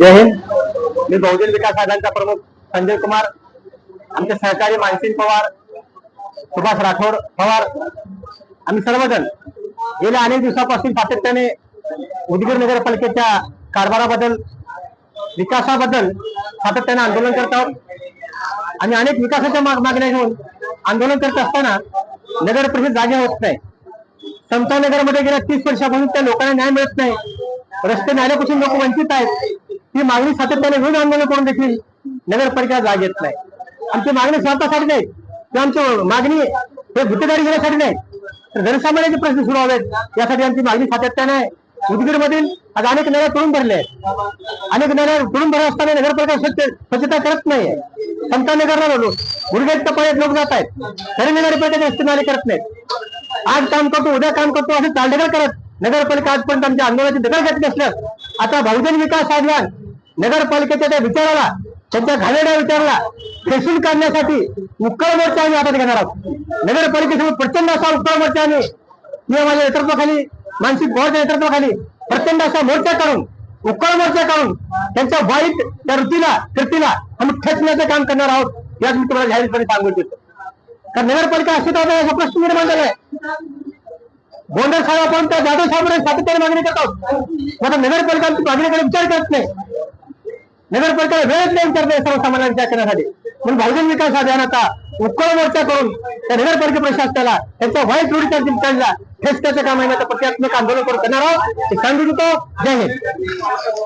जय हिंद. मी बहुजन विकास आघाडीचा प्रमुख संजय कुमार आमचे सहकारी मानसिंग पवार सुभाष राठोड पवार. आम्ही सर्वजण गेल्या अनेक दिवसापासून सातत्याने उदगीर नगरपालिकेच्या कारभाराबद्दल विकासाबद्दल सातत्याने आंदोलन करत आहोत. आणि अनेक विकासाच्या माग- मागण्या घेऊन आंदोलन करत असताना नगर परिषद जागे होत नाही. समता नगरमध्ये गेल्या तीस वर्षापासून त्या लोकांना न्याय मिळत नाही. रस्ते नाल्यापासून लोक वंचित आहेत. ही मागणी सातत्याने विविध आंदोलन करून देखील नगरपालिका जाग येत नाही. आमची मागणी स्वार्थासाठी नाही. किंवा आमची मागणी हे गुत्तेदारी घेण्यासाठी नाही. तर जनसामान्याचे प्रश्न सुरू हवेत. यासाठी आमची मागणी सातत्याने आहे. उदगीर मधील आज अनेक नद्या तुडून भरले आहेत. अनेक नद्या तुडून भरत असताना नगरपालिका स्वच्छ स्वच्छता करत नाहीये संतानगरला नगरला गुडघेट टपाळ्यात लोक जात आहेत. तरी नगरपालिका रस्ते नाले करत नाहीत. आज काम करतो उद्या काम करतो असे चालढकल करत नगरपालिका आजपर्यंत आमच्या आंदोलनाची दखल घेतली असल्यास आता बहुजन विकास अभियान नगरपालिकेच्या त्या विचाराला त्यांच्या घाणेरड्या विचाराला फेसून काढण्यासाठी उक्कळ मोर्चा आम्ही हातात घेणार आहोत. नगरपालिकेसमोर प्रचंड असा उक्कळ मोर्चा आम्ही किंवा माझ्या नेतृत्वाखाली मानसिक पवारच्या नेतृत्वाखाली प्रचंड असा मोर्चा काढून उक्कळ मोर्चा काढून त्यांच्या वाईट त्या वृत्तीला कृतीला आम्ही ठेचण्याचं काम करणार आहोत यात मी तुम्हाला जाहीरपणे सांगू इच्छितो. कारण नगरपालिका अस्तित्वात असा प्रश्न निर्माण झालाय गोंधळ साहेब आपण त्या जाधव साहेबांना सातत्याने मागणी करतो आता नगरपालिका आमची मागणीकडे विचार करत नाही. नगरपालिकेला वेळच नाही उतरते सर्वसामान्यांच्या सर्वसामान्य म्हणून बहुजन विकास अभियानाचा उत्कळ मोर्चा करून त्या नगरपालिका प्रशासनाला त्यांच्या वाईट रूढीच्या ठेचण्याचं काम आहे. आता प्रतिकात्मक आंदोलन करून करणार आहोत. सांगू देतो जय हिंद.